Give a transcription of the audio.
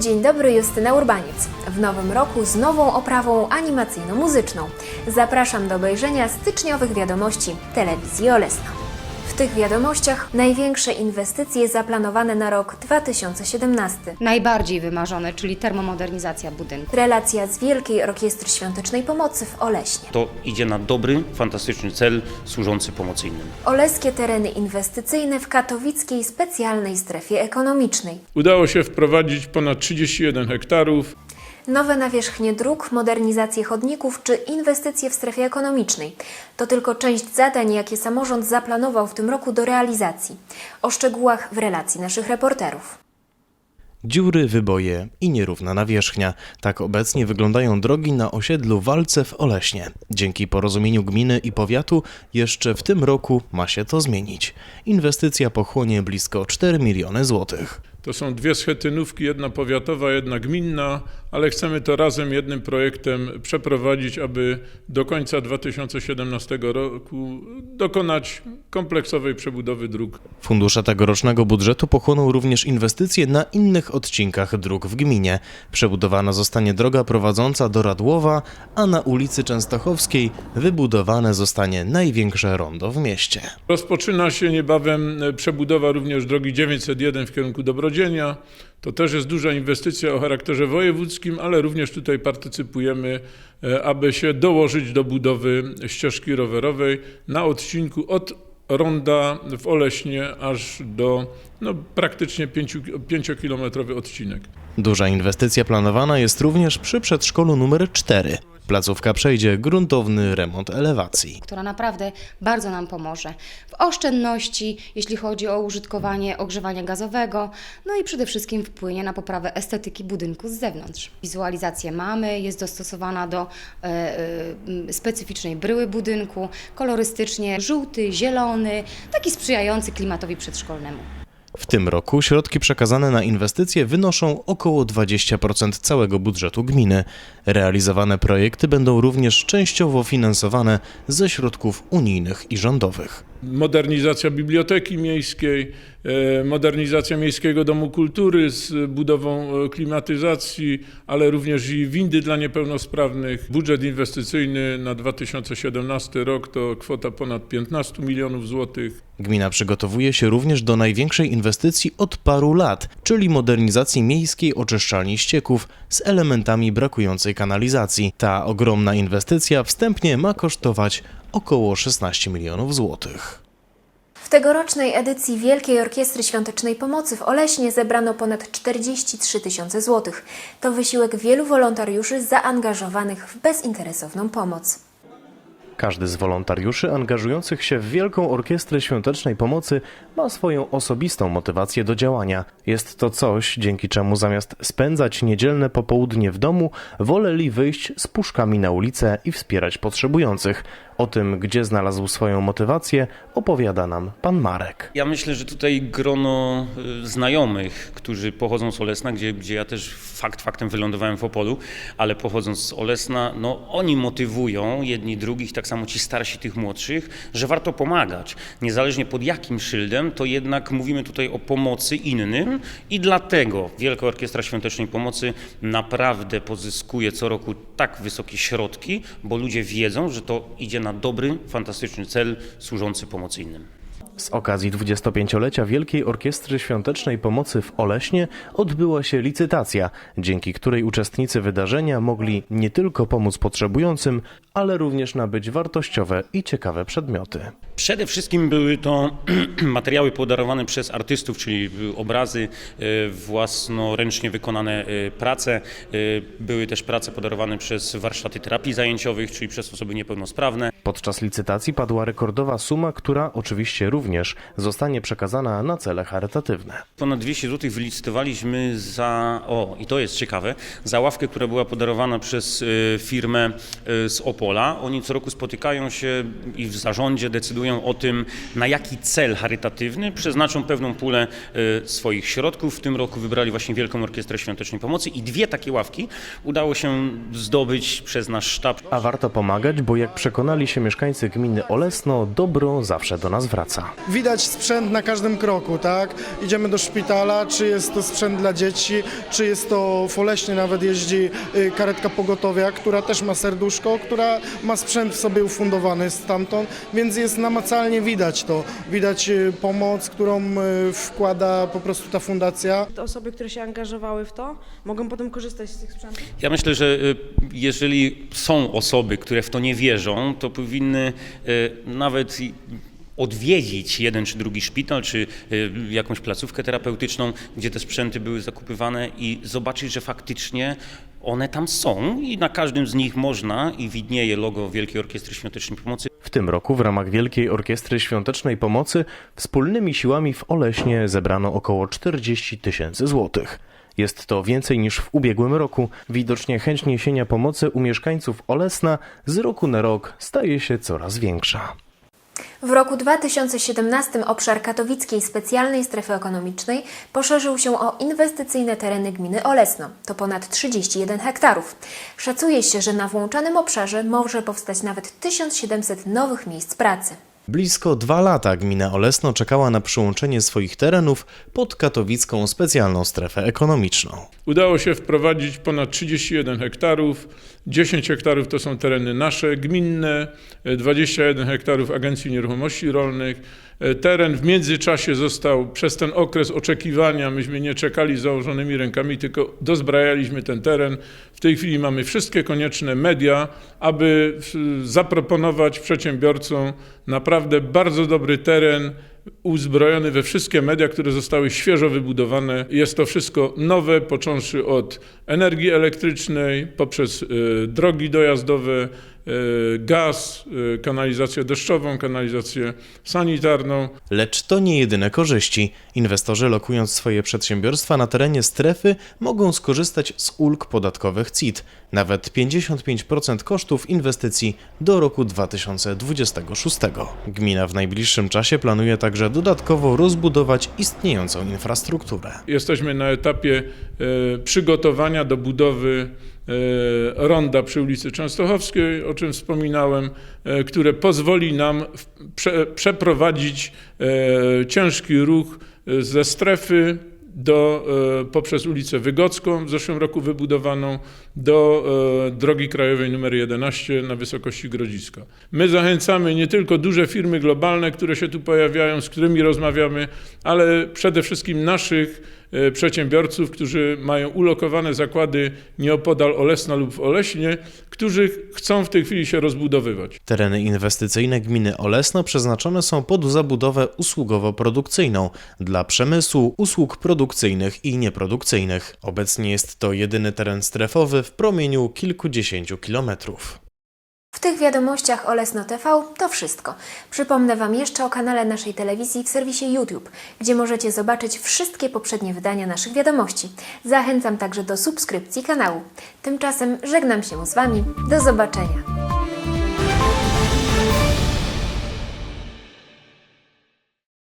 Dzień dobry, Justyna Urbaniec. W nowym roku z nową oprawą animacyjno-muzyczną. Zapraszam do obejrzenia styczniowych wiadomości telewizji Olesna. W tych wiadomościach największe inwestycje zaplanowane na rok 2017. najbardziej wymarzone, czyli termomodernizacja budynku. Relacja z Wielkiej Orkiestry Świątecznej Pomocy w Oleśnie. To idzie na dobry, fantastyczny cel służący pomocy innym. Oleskie tereny inwestycyjne w katowickiej specjalnej strefie ekonomicznej. Udało się wprowadzić ponad 31 hektarów. Nowe nawierzchnie dróg, modernizację chodników czy inwestycje w strefie ekonomicznej. To tylko część zadań, jakie samorząd zaplanował w tym roku do realizacji. O szczegółach w relacji naszych reporterów. Dziury, wyboje i nierówna nawierzchnia. Tak obecnie wyglądają drogi na osiedlu Walce w Oleśnie. Dzięki porozumieniu gminy i powiatu jeszcze w tym roku ma się to zmienić. Inwestycja pochłonie blisko 4 miliony złotych. To są dwie schetynówki, jedna powiatowa, jedna gminna, ale chcemy to razem jednym projektem przeprowadzić, aby do końca 2017 roku dokonać kompleksowej przebudowy dróg. Fundusze tegorocznego budżetu pochłoną również inwestycje na innych odcinkach dróg w gminie. Przebudowana zostanie droga prowadząca do Radłowa, a na ulicy Częstochowskiej wybudowane zostanie największe rondo w mieście. Rozpoczyna się niebawem przebudowa również drogi 901 w kierunku Dobrodzienia. To też jest duża inwestycja o charakterze wojewódzkim, ale również tutaj partycypujemy, e, aby się dołożyć do budowy ścieżki rowerowej na odcinku od Ronda w Oleśnie aż do no, praktycznie 5-kilometrowy odcinek. Duża inwestycja planowana jest również przy przedszkolu numer 4. Placówka przejdzie gruntowny remont elewacji. która naprawdę bardzo nam pomoże w oszczędności, jeśli chodzi o użytkowanie ogrzewania gazowego, no i przede wszystkim wpłynie na poprawę estetyki budynku z zewnątrz. Wizualizację mamy, jest dostosowana do e, e, specyficznej bryły budynku, kolorystycznie żółty, zielony, taki sprzyjający klimatowi przedszkolnemu. W tym roku środki przekazane na inwestycje wynoszą około 20% całego budżetu gminy. Realizowane projekty będą również częściowo finansowane ze środków unijnych i rządowych. Modernizacja biblioteki miejskiej, e, modernizacja Miejskiego Domu Kultury z budową e, klimatyzacji, ale również i windy dla niepełnosprawnych. Budżet inwestycyjny na 2017 rok to kwota ponad 15 milionów złotych. Gmina przygotowuje się również do największej inwestycji od paru lat, czyli modernizacji miejskiej oczyszczalni ścieków z elementami brakującej kanalizacji. Ta ogromna inwestycja wstępnie ma kosztować około 16 milionów złotych. W tegorocznej edycji Wielkiej Orkiestry Świątecznej Pomocy w Oleśnie zebrano ponad 43 tysiące złotych. To wysiłek wielu wolontariuszy zaangażowanych w bezinteresowną pomoc. Każdy z wolontariuszy angażujących się w Wielką Orkiestrę Świątecznej Pomocy ma swoją osobistą motywację do działania. Jest to coś, dzięki czemu zamiast spędzać niedzielne popołudnie w domu, woleli wyjść z puszkami na ulicę i wspierać potrzebujących. O tym, gdzie znalazł swoją motywację, opowiada nam pan Marek. Ja myślę, że tutaj grono y, znajomych, którzy pochodzą z Olesna, gdzie, gdzie ja też fakt faktem wylądowałem w Opolu, ale pochodząc z Olesna, no oni motywują jedni drugich, tak samo ci starsi tych młodszych, że warto pomagać. Niezależnie pod jakim szyldem, to jednak mówimy tutaj o pomocy innym i dlatego Wielka Orkiestra Świątecznej Pomocy naprawdę pozyskuje co roku tak wysokie środki, bo ludzie wiedzą, że to idzie na dobry, fantastyczny cel służący pomocy innym. Z okazji 25-lecia Wielkiej Orkiestry Świątecznej Pomocy w Oleśnie odbyła się licytacja, dzięki której uczestnicy wydarzenia mogli nie tylko pomóc potrzebującym, ale również nabyć wartościowe i ciekawe przedmioty. Przede wszystkim były to materiały podarowane przez artystów, czyli obrazy, e, własnoręcznie wykonane e, prace. E, Były też prace podarowane przez warsztaty terapii zajęciowych, czyli przez osoby niepełnosprawne. Podczas licytacji padła rekordowa suma, która oczywiście również zostanie przekazana na cele charytatywne. Ponad 200 zł wylicytowaliśmy za, o i to jest ciekawe, za ławkę, która była podarowana przez e, firmę e, z Opola. Oni co roku spotykają się i w zarządzie decydują o tym, na jaki cel charytatywny przeznaczą pewną pulę e, swoich środków. W tym roku wybrali właśnie Wielką Orkiestrę Świątecznej Pomocy i dwie takie ławki udało się zdobyć przez nasz sztab. A warto pomagać, bo jak przekonali się się mieszkańcy gminy Olesno, dobro zawsze do nas wraca. Widać sprzęt na każdym kroku, tak? Idziemy do szpitala, czy jest to sprzęt dla dzieci, czy jest to w Oleśnie nawet jeździ y, karetka pogotowia, która też ma serduszko, która ma sprzęt w sobie ufundowany stamtąd, więc jest namacalnie widać to. Widać y, pomoc, którą y, wkłada po prostu ta fundacja. Te osoby, które się angażowały w to, mogą potem korzystać z tych sprzętów? Ja myślę, że jeżeli są osoby, które w to nie wierzą, to powinny nawet odwiedzić jeden czy drugi szpital, czy y, jakąś placówkę terapeutyczną, gdzie te sprzęty były zakupywane i zobaczyć, że faktycznie one tam są i na każdym z nich można i widnieje logo Wielkiej Orkiestry Świątecznej Pomocy W tym roku w ramach Wielkiej Orkiestry Świątecznej Pomocy wspólnymi siłami w Oleśnie zebrano około 40 tysięcy złotych. Jest to więcej niż w ubiegłym roku. Widocznie chęć niesienia pomocy u mieszkańców Olesna z roku na rok staje się coraz większa. W roku 2017 obszar katowickiej specjalnej strefy ekonomicznej poszerzył się o inwestycyjne tereny gminy Olesno. To ponad 31 hektarów. Szacuje się, że na włączonym obszarze może powstać nawet 1700 nowych miejsc pracy. Blisko dwa lata gmina Olesno czekała na przyłączenie swoich terenów pod katowicką specjalną strefę ekonomiczną. Udało się wprowadzić ponad 31 hektarów. 10 hektarów to są tereny nasze, gminne, e, 21 hektarów Agencji Nieruchomości Rolnych. E, Teren w międzyczasie został przez ten okres oczekiwania, myśmy nie czekali z założonymi rękami, tylko dozbrajaliśmy ten teren. W tej chwili mamy wszystkie konieczne media, aby zaproponować przedsiębiorcom naprawdę bardzo dobry teren, uzbrojony we wszystkie media, które zostały świeżo wybudowane. Jest to wszystko nowe, począwszy od energii elektrycznej, poprzez e, drogi dojazdowe, e, gaz, e, kanalizację deszczową, kanalizację sanitarną. Lecz to nie jedyne korzyści. Inwestorzy lokując swoje przedsiębiorstwa na terenie strefy mogą skorzystać z ulg podatkowych CIT, nawet 55% kosztów inwestycji do roku 2026. Gmina w najbliższym czasie planuje także dodatkowo rozbudować istniejącą infrastrukturę. Jesteśmy na etapie e, przygotowania do budowy e, ronda przy ulicy Częstochowskiej, o czym wspominałem, e, które pozwoli nam przeprowadzić ciężki ruch ze strefy do, e, poprzez ulicę Wygocką, w zeszłym roku wybudowaną, do e, drogi krajowej nr 11 na wysokości Grodziska. My zachęcamy nie tylko duże firmy globalne, które się tu pojawiają, z którymi rozmawiamy, ale przede wszystkim naszych przedsiębiorców, którzy mają ulokowane zakłady nieopodal Olesna lub w Oleśnie, którzy chcą w tej chwili się rozbudowywać. Tereny inwestycyjne gminy Olesno przeznaczone są pod zabudowę usługowo-produkcyjną dla przemysłu, usług produkcyjnych i nieprodukcyjnych. Obecnie jest to jedyny teren strefowy w promieniu kilkudziesięciu kilometrów. W tych wiadomościach Olesno TV to wszystko. Przypomnę Wam jeszcze o kanale naszej telewizji w serwisie YouTube, gdzie możecie zobaczyć wszystkie poprzednie wydania naszych wiadomości. Zachęcam także do subskrypcji kanału. Tymczasem żegnam się z Wami. Do zobaczenia.